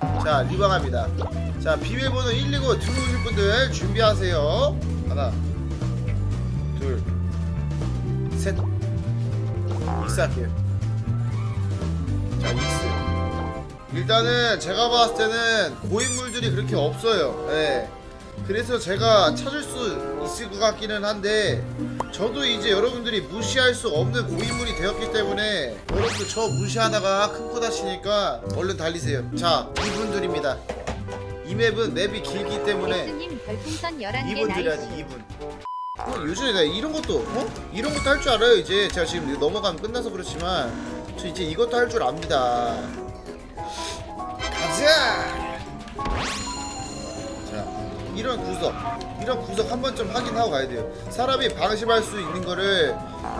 자 리방합니다. 자 비밀번호 119 들어오실 분들 준비하세요. 하나 둘셋. 익스 할게요. 자 익스. 일단은 제가 봤을 때는 고인물들이 그렇게 없어요. 예. 그래서 제가 찾을 수 있을 것 같기는 한데 저도 이제 여러분들이 무시할 수 없는 고인물이 되었기 때문에 여러분들 저 무시하다가 큰코 다치니까 얼른 달리세요. 자 이분들입니다. 이 맵은 맵이 길기 때문에 님 별풍선 11개 이분 드려야지 나이스. 이분. 어, 요즘에 나 이런 것도 어? 이런 것도 할 줄 알아요 이제. 제가 지금 이거 넘어가면 끝나서 그렇지만 저 이제 이것도 할 줄 압니다. 가자 자 이런 구석 이런 구석 한 번쯤 확인하고 가야 돼요 사람이 방심할 수 있는 거를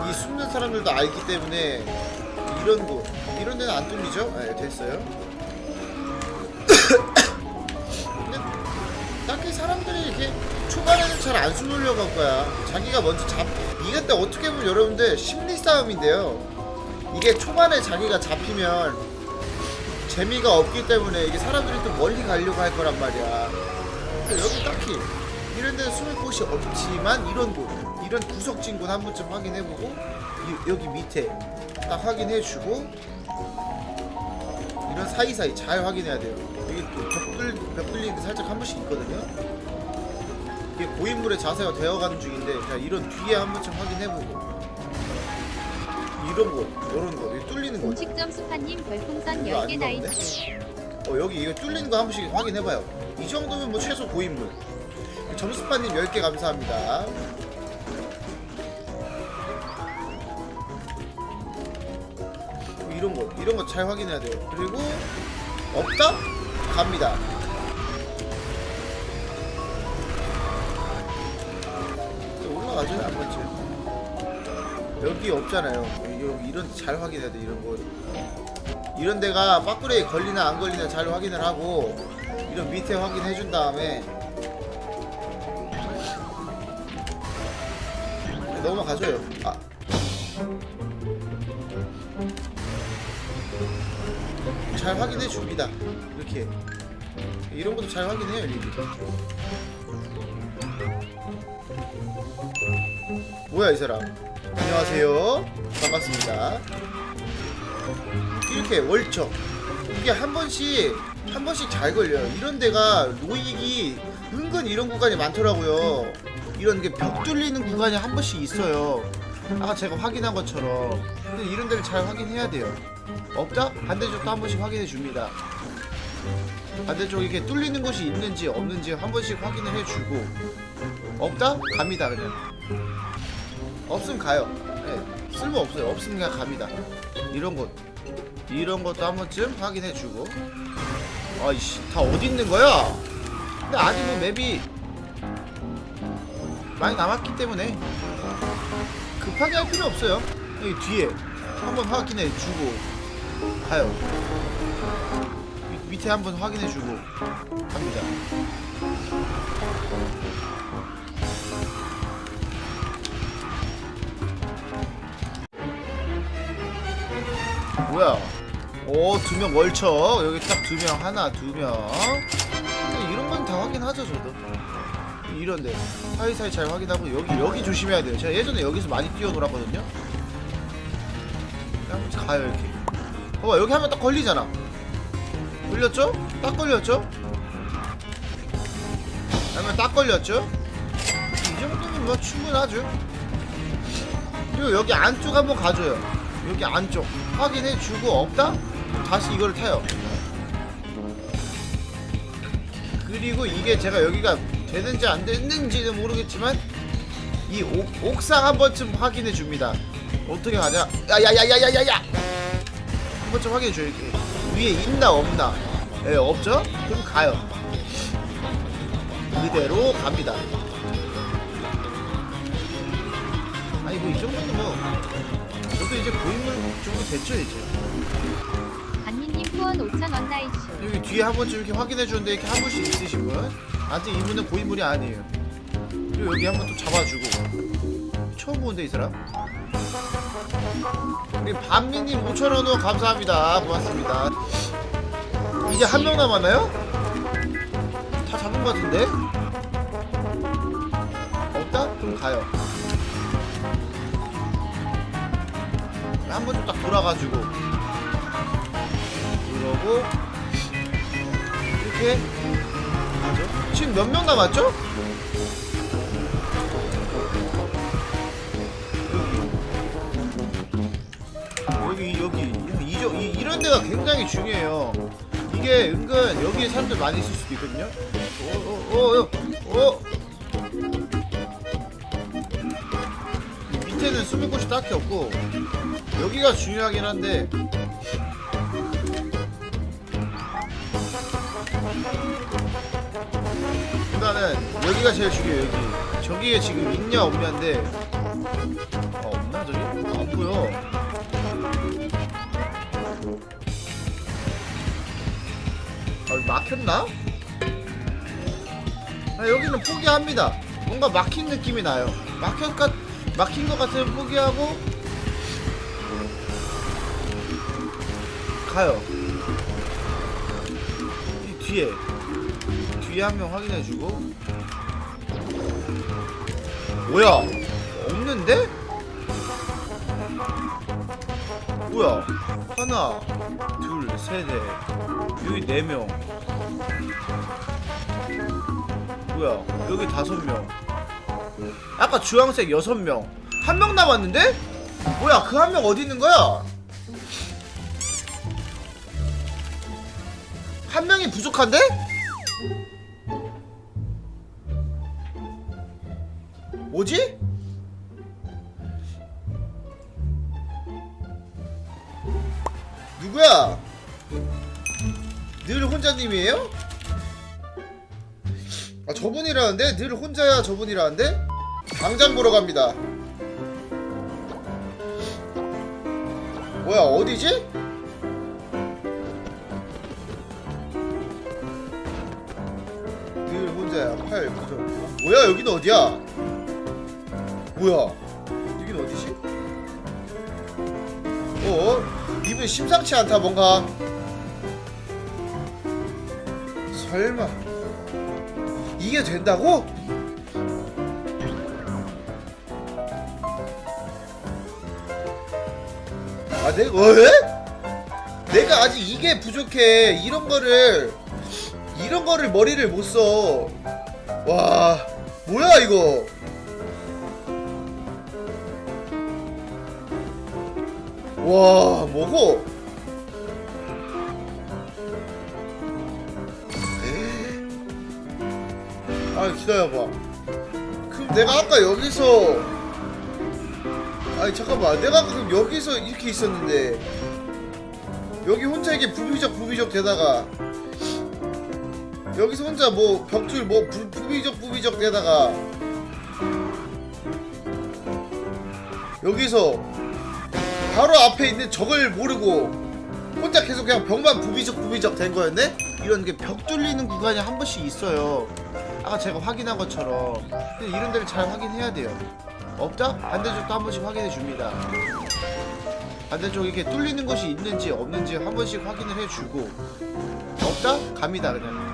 이 숨는 사람들도 알기 때문에 이런 곳 이런 데는 안 뚫리죠? 네 됐어요 딱히 사람들이 이렇게 초반에는 잘 안 숨으려고 할 거야. 자기가 먼저 잡. 이게 근데 어떻게 보면 여러분들 심리 싸움인데요. 이게 초반에 자기가 잡히면 재미가 없기 때문에 이게 사람들이 또 멀리 가려고 할 거란 말이야. 근데 여기 딱히 이런 데는 숨을 곳이 없지만 이런 곳, 이런 구석진 곳 한 번쯤 확인해보고 이- 여기 밑에 딱 확인해주고 이런 사이사이 잘 확인해야 돼요. 여기 또 벽들 벽 뚫리는 게 살짝 한 번씩 있거든요. 이게 고인물의 자세가 되어가는 중인데 그냥 이런 뒤에 한 번쯤 확인해보고 이런 곳, 이런 곳, 뚫리는 곳. 음식점 스파님 별풍선 이거 10개 아닌가 본데? 나이스. 어 여기 이거 뚫리는 거 한 번씩 확인해봐요. 이 정도면 뭐 최소 고인물. 점수파님 10개 감사합니다. 뭐 이런 거, 이런 거 잘 확인해야 돼요. 그리고 없다? 갑니다. 또 올라가죠 한 번쯤. 여기 없잖아요. 여기 이런 데잘 확인해야 돼 이런 거. 이런 데가 빠꾸레에 걸리나 안 걸리나 잘 확인을 하고 이런 밑에 확인해 준 다음에 넘어가줘요. 아. 잘 확인해 줍니다. 이렇게 이런 것도 잘 확인해요, 리리. 뭐야 이 사람? 안녕하세요. 반갑습니다. 이렇게 월척 이게 한 번씩 한 번씩 잘 걸려요. 이런 데가 노익이 은근 이런 구간이 많더라고요. 이런 게 벽 뚫리는 구간이 한 번씩 있어요. 아까 제가 확인한 것처럼. 근데 이런 데를 잘 확인해야 돼요. 없다? 반대쪽도 한 번씩 확인해 줍니다. 반대쪽 이렇게 뚫리는 곳이 있는지 없는지 한 번씩 확인을 해주고. 없다? 갑니다 그냥. 없으면 가요. 네, 쓸모 없어요. 없으면 그냥 갑니다. 이런 곳 이런 것도 한 번쯤 확인해주고 아이씨 다 어디 있는 거야? 근데 아직 뭐 맵이 많이 남았기 때문에 급하게 할 필요 없어요 여기 뒤에 한번 확인해주고 가요 밑- 밑에 한번 확인해주고 갑니다 뭐야? 오, 두 명 월척. 여기 딱 두 명, 하나, 두 명. 이런 건 다 확인하죠, 저도. 이런데 사이사이 잘 확인하고 여기 여기 조심해야 돼요. 제가 예전에 여기서 많이 뛰어놀았거든요. 한번 가요 이렇게. 봐봐 여기 하면 딱 걸리잖아. 걸렸죠? 딱 걸렸죠? 하면 딱 걸렸죠? 이 정도면 뭐 충분하죠. 그리고 여기 안쪽 한번 가줘요. 여기 안쪽 확인해 주고 없다? 다시 이걸 타요. 그리고 이게 제가 여기가 되는지 안 되는지는 모르겠지만 이 옥, 옥상 한 번쯤 확인해 줍니다. 어떻게 가냐? 야야야야야야야! 한 번쯤 확인해 줘요. 위에 있나 없나? 예, 없죠? 그럼 가요. 그대로 갑니다. 아니 뭐이 정도는 뭐 저도 이제 고인물 정도 됐죠 이제 후원 5,000원 나이스. 여기 뒤에 한 번쯤 이렇게 확인해 주는데 이렇게 한 분씩 있으신 분 아직 이분은 고인물이 아니에요 그리고 여기 한 번 또 잡아주고 처음 보는데 이 사람 우리 반미님 5천 원 후 감사합니다 고맙습니다 이제 한 명 남았나요? 다 잡은 것 같은데? 없다? 그럼 가요. 한 번 좀 딱 돌아가지고 그러고 이렇게. 지금 몇 명 남았죠? 여기 여기 여기 이, 이, 이런 데가 굉장히 중요해요. 이게 은근 여기에 사람들 많이 있을 수도 있거든요. 오오오 오, 밑에는 숨을 곳이 딱히 없고 여기가 중요하긴 한데 일단은 여기가 제일 중요해요. 여기 저기에 지금 있냐 없냐인데 어, 없나 저기? 안 보여. 아, 막혔나? 아, 여기는 포기합니다. 뭔가 막힌 느낌이 나요. 막혔 것, 막힌 것 같으면 포기하고 가요. 이 뒤에 뒤에 한 명 확인해주고 뭐야? 없는데? 뭐야? 하나, 둘, 셋, 넷. 여기 네 명. 뭐야? 여기 다섯 명. 아까 주황색 여섯 명. 한 명 남았는데? 뭐야? 그 한 명 어디 있는 거야? 부족한데? 뭐지? 누구야? 늘 혼자님이에요? 아 저분이라는데? 늘 혼자야 저분이라는데? 당장 보러 갑니다 뭐야 어디지? 늘 혼자야 8 9점 뭐야 여기는 어디야? 뭐야 여기는 어디지? 어? 이분 심상치 않다 뭔가 설마 이게 된다고? 아 내가 왜? 내가 아직 이게 부족해 이런 거를 이런 거를 머리를 못 써. 와 뭐야 이거? 와 뭐고? 아 기다려봐 그럼 내가 아까 여기서 아니 잠깐만 내가 그럼 여기서 이렇게 있었는데 여기 혼자 이게 부비적 부비적 되다가 여기서 혼자 뭐 벽줄 뭐 부, 부비적 부비적 되다가 여기서 바로 앞에 있는 적을 모르고 혼자 계속 그냥 벽만 부비적 부비적 된 거였네? 이런 게 벽 뚫리는 구간이 한 번씩 있어요. 아까 제가 확인한 것처럼. 근데 이런 데를 잘 확인해야 돼요. 없다? 반대쪽도 한 번씩 확인해 줍니다. 반대쪽 이렇게 뚫리는 곳이 있는지 없는지 한 번씩 확인을 해주고 없다? 갑니다 그냥.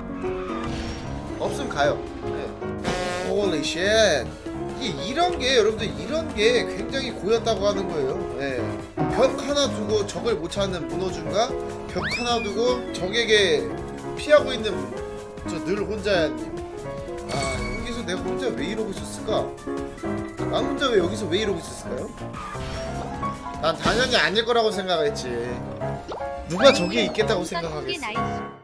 없으면 가요. 네. Holy shit. 이게 이런 게 여러분들 이런 게 굉장히 고였다고 하는 거예요. 예. 벽 하나 두고 적을 못 찾는 문어준가? 벽 하나 두고 적에게 피하고 있는 저 늘 혼자야님. 아 여기서 내가 혼자 왜 이러고 있었을까? 난 혼자 왜 여기서 왜 이러고 있었을까요? 난 당연히 아닐 거라고 생각했지. 누가 저기에 있겠다고 생각하겠어?